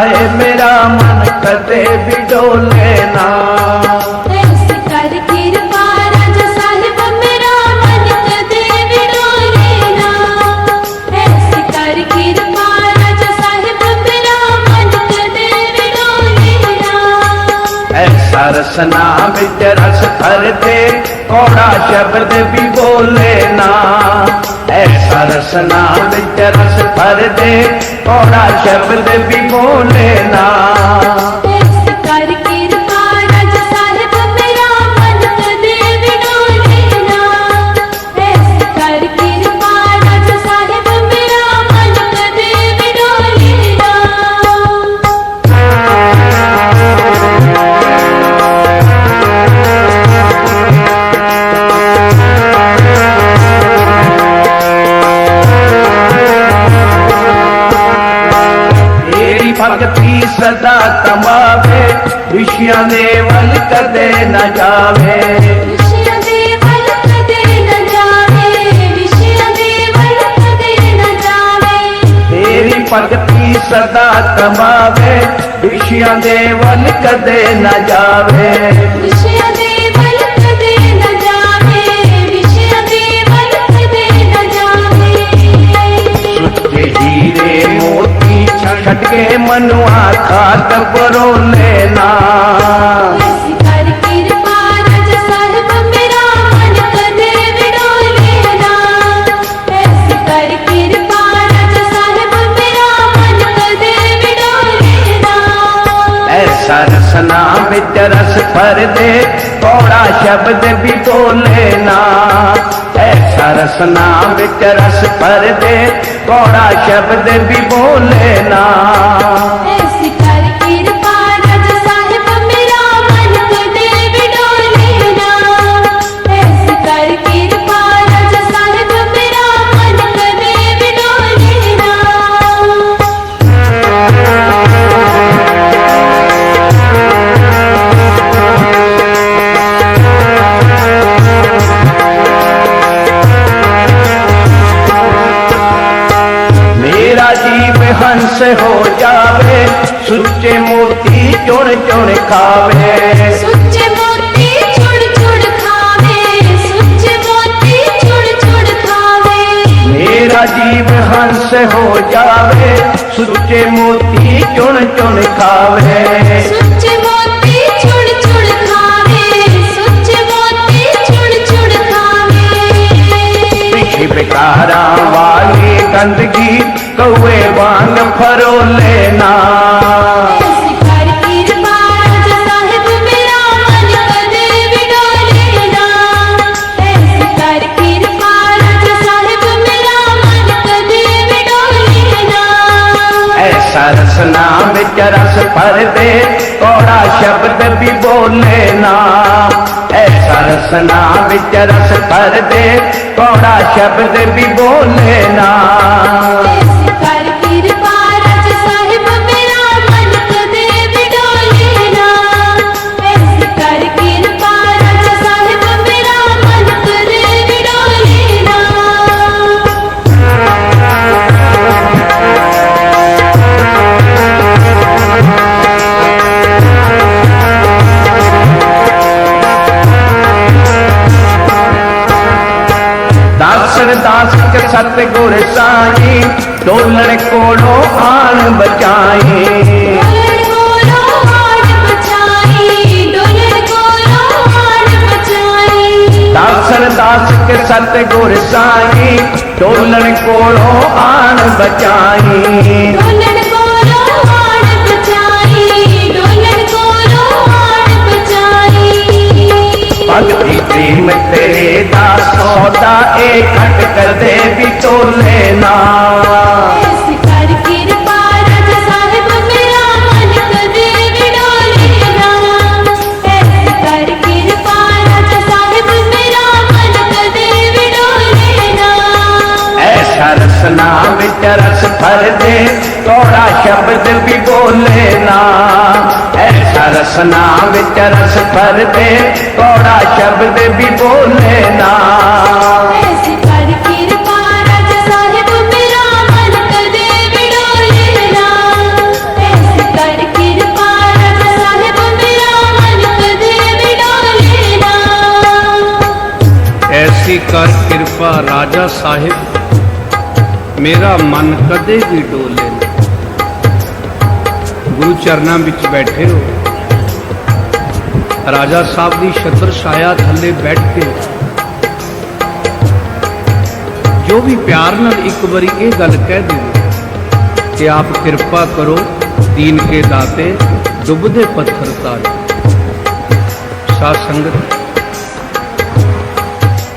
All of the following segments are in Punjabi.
ہے میرا من کتے بھی ڈولے نا سرسنا بچ رس کرتے کوڑا شبد بھی بولے نا ਐਸਾ ਰਸਨਾ ਵਿੱਚ ਰਸ ਭਰ ਦੇ ਕੋੜਾ ਸ਼ਬਦ ਵੀ ਬੋਲੇ ਨਾ। ਕਮਾਵੇ ऋषियां दे वल कदे न जावे तेरी भगती सदा कमावे ऋषियां दे वल कदे न जावे છટકે મનવા ખાત પરો લેના ਵਿੱਚ ਰਸ ਭਰ ਦੇ ਕੋੜਾ ਸ਼ਬਦ ਵੀ ਬੋਲੇ ਨਾ। ਐਸਾ ਰਸ ਨਾਮ ਵਿੱਚ ਰਸ ਭਰ ਦੇ ਕੋੜਾ ਸ਼ਬਦ ਵੀ ਬੋਲੇ ਨਾ। খাবে भरदे थोड़ा शब्द भी बोले ना ऐसा रसना विच रस भरदे थोड़ा शब्द भी बोले ना ست سائیں ڈولن کوڑو آن بچائیں داسر داس کے گور سائیں ڈولن کوڑو آن بچائیں بھگتی پریم تیرے ਸੌਦਾ ਇਹ ਘਟ ਕਰਦੇ ਵਿਚੋਲੇ ਨਾ ترسنا چرس بھر دے توڑا شبد بھی بولے نا۔ ایسا رسنا مٹرس بھر دے توڑا شبد بھی بولے ایسی کر کرپا راجا صاحب ਮੇਰਾ ਮਨ ਕਦੇ ਵੀ ਡੋਲੇ ਨਾ। ਗੁਰੂ ਚਰਨਾਂ ਵਿੱਚ ਬੈਠੇ ਹੋ। ਰਾਜਾ ਸਾਹਿਬ ਦੀ ਛਤਰ ਛਾਇਆ ਥੱਲੇ ਬੈਠ ਕੇ। ਜੋ ਵੀ ਪਿਆਰ ਨਾਲ ਇੱਕ ਵਾਰੀ ਇਹ ਗੱਲ ਕਹਿ ਦੇਵੇ ਕਿ ਆਪ ਕਿਰਪਾ ਕਰੋ ਦੀਨ ਕੇ ਦਾਤੇ ਡੁੱਬਦੇ ਪੱਥਰ ਤਾਰੇ। ਸਾਧ ਸੰਗਤ,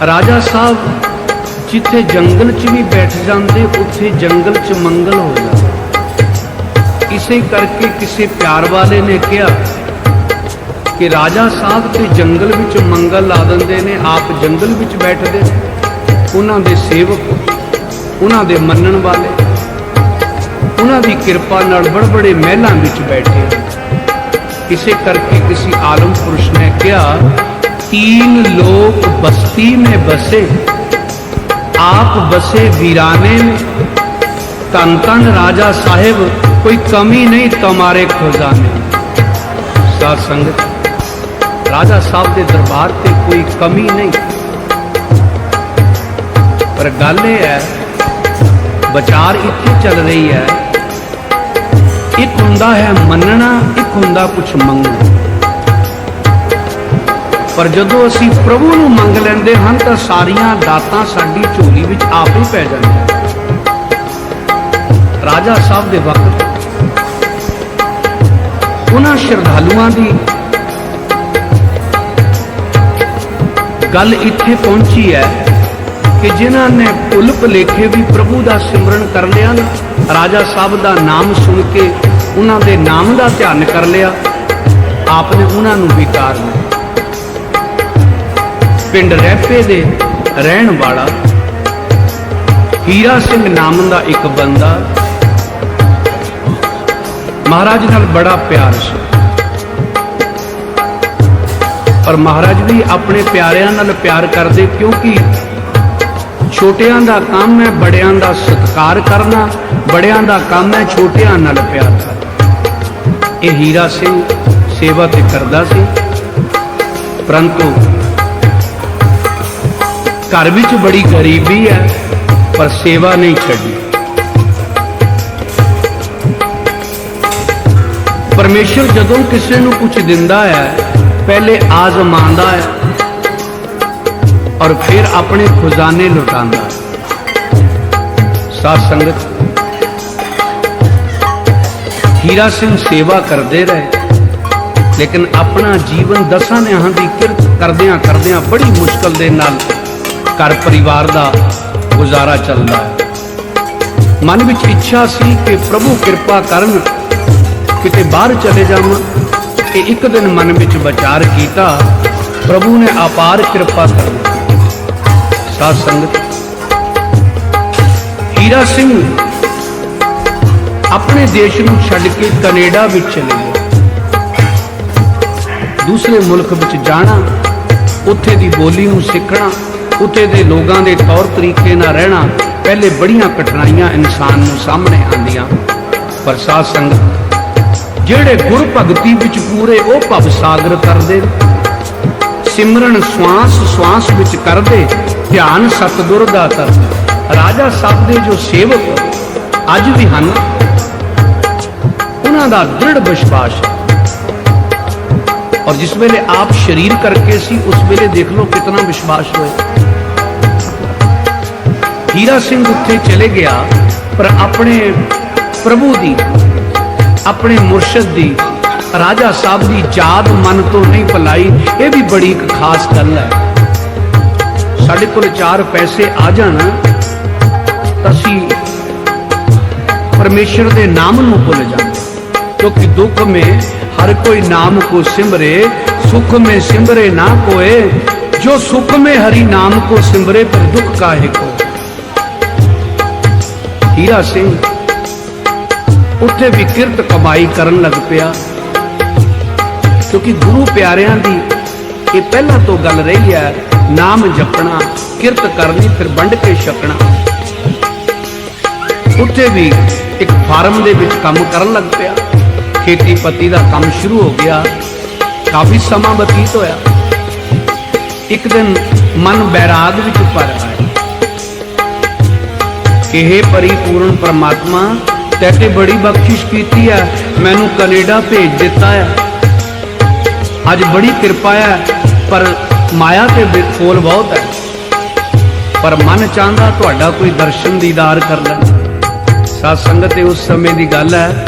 ਰਾਜਾ ਸਾਹਿਬ ਜਿੱਥੇ ਜੰਗਲ 'ਚ ਵੀ ਬੈਠ ਜਾਂਦੇ, ਉੱਥੇ ਜੰਗਲ 'ਚ ਮੰਗਲ ਹੋ ਜਾਂਦਾ। ਇਸੇ ਕਰਕੇ ਕਿਸੇ ਪਿਆਰ ਵਾਲੇ ਨੇ ਕਿਹਾ ਕਿ ਰਾਜਾ ਸਾਹਿਬ ਤੇ ਜੰਗਲ ਵਿੱਚ ਮੰਗਲ ਲਾ ਦਿੰਦੇ ਨੇ, ਆਪ ਜੰਗਲ ਵਿੱਚ ਬੈਠਦੇ ਉਹਨਾਂ ਦੇ ਸੇਵਕ, ਉਹਨਾਂ ਦੇ ਮੰਨਣ ਵਾਲੇ, ਉਹਨਾਂ ਦੀ ਕਿਰਪਾ ਨਾਲ ਬੜਬੜੇ ਮਹਿਲਾਂ ਵਿੱਚ ਬੈਠੇ ਇਸੇ ਕਰਕੇ ਕਿਸੇ ਆਲਮ ਪੁਰਸ਼ ਨੇ ਕਿਹਾ, ਤੀਨ ਲੋਕ ਬਸਤੀ ਮੇ ਬਸੇ। ਆਪ ਵਸੇ ਵੀਰਾਨੇ ਤਨ ਤਨ ਰਾਜਾ ਸਾਹਿਬ, ਕੋਈ ਕਮੀ ਨਹੀਂ ਤੁਹਾਰੇ ਖਜ਼ਾਨੇ ਸਾਧ ਸੰਗਤ, ਰਾਜਾ ਸਾਹਿਬ ਦੇ ਦਰਬਾਰ ਤੇ ਕੋਈ ਕਮੀ ਨਹੀਂ। ਪਰ ਗੱਲ ਇਹ ਹੈ, ਵਿਚਾਰ ਇੱਥੇ ਚੱਲ ਰਹੀ ਹੈ। ਇੱਕ ਹੁੰਦਾ ਹੈ ਮੰਨਣਾ, ਇੱਕ ਹੁੰਦਾ ਕੁਝ ਮੰਗਣਾ। ਪਰ ਜਦੋਂ ਅਸੀਂ ਪ੍ਰਭੂ ਨੂੰ ਮੰਗ ਲੈਂਦੇ ਹਨ ਤਾਂ ਸਾਰੀਆਂ ਦਾਤਾਂ ਸਾਡੀ ਝੋਲੀ ਵਿੱਚ ਆਪ ਹੀ ਪੈ ਜਾਂਦੀਆਂ ਰਾਜਾ ਸਾਹਿਬ ਦੇ ਵਕਤ ਉਹਨਾਂ ਸ਼ਰਧਾਲੂਆਂ ਦੀ ਗੱਲ ਇੱਥੇ ਪਹੁੰਚੀ ਹੈ ਕਿ ਜਿਨ੍ਹਾਂ ਨੇ ਭੁੱਲ ਭਲੇਖੇ ਵੀ ਪ੍ਰਭੂ ਦਾ ਸਿਮਰਨ ਕਰ ਲਿਆ ਨਾ, ਰਾਜਾ ਸਾਹਿਬ ਦਾ ਨਾਮ ਸੁਣ ਕੇ ਉਹਨਾਂ ਦੇ ਨਾਮ ਦਾ ਧਿਆਨ ਕਰ ਲਿਆ, ਆਪ ਨੇ ਉਹਨਾਂ ਨੂੰ ਵਿਕਾਰ ਲਿਆ ਪਿੰਡ ਰਹਿਪੇ ਦੇ ਰਹਿਣ ਵਾਲਾ ਹੀਰਾ ਸਿੰਘ ਨਾਮ ਦਾ ਇੱਕ ਬੰਦਾ ਮਹਾਰਾਜ ਨਾਲ ਬੜਾ ਪਿਆਰ ਸੀ। ਪਰ ਮਹਾਰਾਜ ਵੀ ਆਪਣੇ ਪਿਆਰਿਆਂ ਨਾਲ ਪਿਆਰ ਕਰਦੇ ਕਿਉਂਕਿ ਛੋਟਿਆਂ ਦਾ ਕੰਮ ਹੈ, ਬੜਿਆਂ ਦਾ ਸਤਿਕਾਰ ਕਰਨਾ, ਬੜਿਆਂ ਦਾ ਕੰਮ ਹੈ, ਛੋਟਿਆਂ ਨਾਲ ਪਿਆਰ ਕਰਨਾ। ਇਹ ਹੀਰਾ ਸਿੰਘ ਸੇਵਾ ਤੇ ਕਰਦਾ ਸੀ। ਪਰੰਤੂ ਘਰ ਵਿੱਚ ਬੜੀ ਗਰੀਬੀ ਹੈ, ਪਰ ਸੇਵਾ ਨਹੀਂ ਛੱਡੀ। ਪਰਮੇਸ਼ਰ ਜਦੋਂ ਕਿਸੇ ਨੂੰ ਕੁਝ ਦਿੰਦਾ ਹੈ, ਪਹਿਲੇ ਆਜ਼ਮਾਉਂਦਾ ਹੈ ਔਰ ਫਿਰ ਆਪਣੇ ਖਜ਼ਾਨੇ ਲੁਟਾਉਂਦਾ ਹੈ। ਸਾਧ ਸੰਗਤ, ਹੀਰਾ ਸਿੰਘ ਸੇਵਾ ਕਰਦੇ ਰਹੇ, ਲੇਕਿਨ ਆਪਣਾ ਜੀਵਨ ਦਸਾਂ ਨਿਆਂ ਦੀ ਕਿਰਤ ਕਰਦਿਆਂ ਕਰਦਿਆਂ ਬੜੀ ਮੁਸ਼ਕਲ ਦੇ ਨਾਲ ਘਰ ਪਰਿਵਾਰ ਦਾ ਗੁਜ਼ਾਰਾ ਚੱਲਦਾ ਹੈ। ਮਨ ਵਿੱਚ ਇੱਛਾ ਸੀ ਕਿ ਪ੍ਰਭੂ ਕਿਰਪਾ ਕਰਨ, ਕਿਤੇ ਬਾਹਰ ਚਲੇ ਜਾਵਾਂ ਕਿ ਇੱਕ ਦਿਨ ਮਨ ਵਿੱਚ ਵਿਚਾਰ ਕੀਤਾ, ਪ੍ਰਭੂ ਨੇ ਅਪਾਰ ਕਿਰਪਾ ਕਰ ਦਿੱਤੀ ਸਾਧ ਸੰਗਤ, ਹੀਰਾ ਸਿੰਘ ਆਪਣੇ ਦੇਸ਼ ਨੂੰ ਛੱਡ ਕੇ ਕੈਨੇਡਾ ਵਿੱਚ ਚਲੇ ਗਏ ਦੂਸਰੇ ਮੁਲਕ ਵਿੱਚ ਜਾਣਾ, ਉੱਥੇ ਦੀ ਬੋਲੀ ਨੂੰ ਸਿੱਖਣਾ ਉੱਥੇ ਦੇ ਲੋਕਾਂ ਦੇ ਤੌਰ ਤਰੀਕੇ ਨਾਲ ਰਹਿਣਾ ਪਹਿਲੇ ਬੜੀਆਂ ਕਠਿਨਾਈਆਂ ਇਨਸਾਨ ਨੂੰ ਸਾਹਮਣੇ ਆਉਂਦੀਆਂ। ਪਰ ਸਾਧ ਸੰਗਤ, ਜਿਹੜੇ ਗੁਰ ਭਗਤੀ ਵਿੱਚ ਪੂਰੇ ਉਹ ਭਵ ਸਾਗਰ ਕਰਦੇ ਸਿਮਰਨ ਸਵਾਸ ਸਵਾਸ ਵਿੱਚ ਕਰਦੇ, ਧਿਆਨ ਸਤਿਗੁਰ ਦਾ ਕਰ ਰਾਜਾ ਸਾਹਿਬ ਦੇ ਜੋ ਸੇਵਕ ਅੱਜ ਵੀ ਹਨ, ਉਹਨਾਂ ਦਾ ਦ੍ਰਿੜ ਵਿਸ਼ਵਾਸ ਔਰ ਜਿਸ ਵੇਲੇ ਆਪ ਸ਼ਰੀਰ ਕਰਕੇ ਸੀ, ਉਸ ਵੇਲੇ ਦੇਖ ਲਓ ਕਿਤਨਾ ਵਿਸ਼ਵਾਸ ਹੋਇਆ। ਹੀਰਾ ਸਿੰਘ ਉੱਥੇ ਚਲੇ ਗਿਆ ਪਰ ਆਪਣੇ ਪ੍ਰਭੂ ਦੀ, ਆਪਣੇ ਮੁਰਸ਼ਿਦ ਦੀ, ਰਾਜਾ ਸਾਹਿਬ ਦੀ ਯਾਦ ਮਨ ਤੋਂ ਨਹੀਂ ਭਲਾਈ। ਇਹ ਵੀ ਬੜੀ ਇੱਕ ਖਾਸ ਗੱਲ ਹੈ। ਸਾਡੇ ਕੋਲ 4 ਪੈਸੇ ਆ ਜਾਣ, ਅਸੀਂ ਪਰਮੇਸ਼ਰ ਦੇ ਨਾਮ ਨੂੰ ਭੁੱਲ ਜਾਂਦੇ। ਕਿਉਂਕਿ ਦੁੱਖ ਮੇ ਹਰ ਕੋਈ ਨਾਮ ਕੋ ਸਿਮਰੇ, ਸੁਖ ਮੇ ਸਿਮਰੇ ਨਾ ਕੋਏ। ਜੋ ਸੁਖ ਮੇ ਹਰੀ ਨਾਮ ਕੋ ਸਿਮਰੇ, ਪਰ ਦੁੱਖ ਕਾਹੇ ਕੋ? ਹੀਰਾ ਸਿੰਘ ਉੱਥੇ ਵੀ ਕਿਰਤ ਕਮਾਈ ਕਰਨ ਲੱਗ ਪਿਆ। ਕਿਉਂਕਿ ਗੁਰੂ ਪਿਆਰਿਆਂ ਦੀ ਇਹ ਪਹਿਲਾਂ ਤੋਂ ਗੱਲ ਰਹੀ ਹੈ, ਨਾਮ ਜਪਣਾ, ਕਿਰਤ ਕਰਨੀ, ਫਿਰ ਵੰਡ ਕੇ ਛਕਣਾ। ਉੱਥੇ ਵੀ ਇੱਕ ਫਾਰਮ ਦੇ ਵਿੱਚ ਕੰਮ ਕਰਨ ਲੱਗ ਪਿਆ। ਖੇਤੀਪਤੀ ਦਾ ਕੰਮ ਸ਼ੁਰੂ ਹੋ ਗਿਆ। ਕਾਫੀ ਸਮਾਂ ਬਤੀਤ ਹੋਇਆ। ਇੱਕ ਦਿਨ ਮਨ ਬੈਰਾਗ ਵਿੱਚ ਭਰ ਆਇਆ। ਇਹ ਪਰਿਪੂਰਨ ਪ੍ਰਮਾਤਮਾ ਤੈ ਬੜੀ ਬਖਸ਼ਿਸ਼ ਕੀਤੀ ਹੈ ਮੈਨੂੰ ਕੈਨੇਡਾ ਭੇਜ ਦਿੱਤਾ ਹੈ ਅੱਜ ਬੜੀ ਕਿਰਪਾ ਹੈ ਪਰ ਮਾਇਆ ਤੇ ਬਿ- ਬਹੁਤ ਹੈ ਪਰ ਮਨ ਚਾਹੁੰਦਾ ਤੁਹਾਡਾ ਕੋਈ ਦਰਸ਼ਨ ਦੀਦਾਰ ਕਰ ਲੈ। ਸਾਧ ਸੰਗਤ, ਇਹ ਉਸ ਸਮੇਂ ਦੀ ਗੱਲ ਹੈ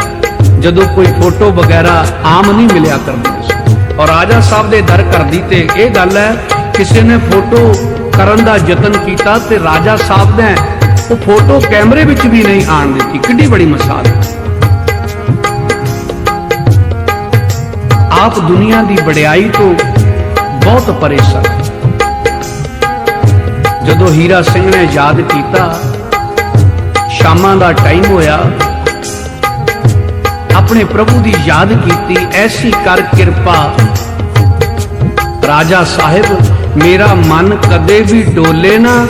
ਜਦੋਂ ਕੋਈ ਫੋਟੋ ਵਗੈਰਾ ਆਮ ਨਹੀਂ ਮਿਲਿਆ ਕਰਦੀ। ਔਰ ਰਾਜਾ ਸਾਹਿਬ ਦੇ ਦਰ ਕਰਦੀ ਤੇ ਇਹ ਗੱਲ ਹੈ ਕਿਸੇ ਨੇ ਫੋਟੋ ਕਰਨ ਦਾ ਯਤਨ ਕੀਤਾ ਤੇ ਰਾਜਾ ਸਾਹਿਬ ਨੇ ਉਹ ਫੋਟੋ ਕੈਮਰੇ ਵਿੱਚ ਵੀ ਨਹੀਂ ਆਣ ਦਿੱਤੀ। ਕਿੱਡੀ ਬੜੀ ਮਿਸਾਲ ਆਪ ਦੁਨੀਆ ਦੀ ਵਡਿਆਈ ਤੋਂ ਬਹੁਤ ਪਰੇ ਸਨ ਜਦੋਂ ਹੀਰਾ ਸਿੰਘ ਨੇ ਯਾਦ ਕੀਤਾ, ਸ਼ਾਮਾਂ ਦਾ ਟਾਈਮ ਹੋਇਆ, ਆਪਣੇ ਪ੍ਰਭੂ ਦੀ ਯਾਦ ਕੀਤੀ, ਐਸੀ ਕਰ ਕਿਰਪਾ। ਰਾਜਾ ਸਾਹਿਬ, ਮੇਰਾ ਮਨ ਕਦੇ ਵੀ ਡੋਲੇ ਨਾ।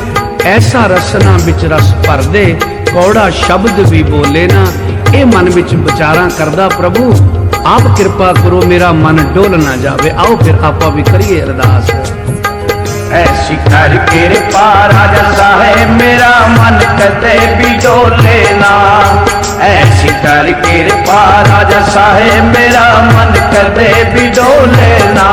ਐਸਾ ਰਸਨਾ ਵਿੱਚ ਰਸ ਭਰਦੇ, ਕੌੜਾ ਸ਼ਬਦ ਵੀ ਬੋਲੇ ਨਾ। ਇਹ ਮਨ ਵਿੱਚ ਵਿਚਾਰਾਂ ਕਰਦਾ ਪ੍ਰਭੂ, ਆਪ ਕਿਰਪਾ ਕਰੋ ਮੇਰਾ ਮਨ ਡੋਲ ਨਾ ਜਾਵੇ। ਆਓ ਫਿਰ ਆਪਾਂ ਵੀ ਕਰੀਏ ਅਰਦਾਸ। ਐਸੀ ਕਰ ਕਿਰਪਾ ਰਾਜਾ ਸਾਹਿਬ, ਮੇਰਾ ਮਨ ਕਦੇ ਵੀ ਡੋਲੇ ਨਾ। ਐਸੀ ਕਰ ਕਿਰਪਾ ਰਾਜਾ ਸਾਹਿਬ, ਮੇਰਾ ਮਨ ਕਦੇ ਵੀ ਡੋਲੇ ਨਾ।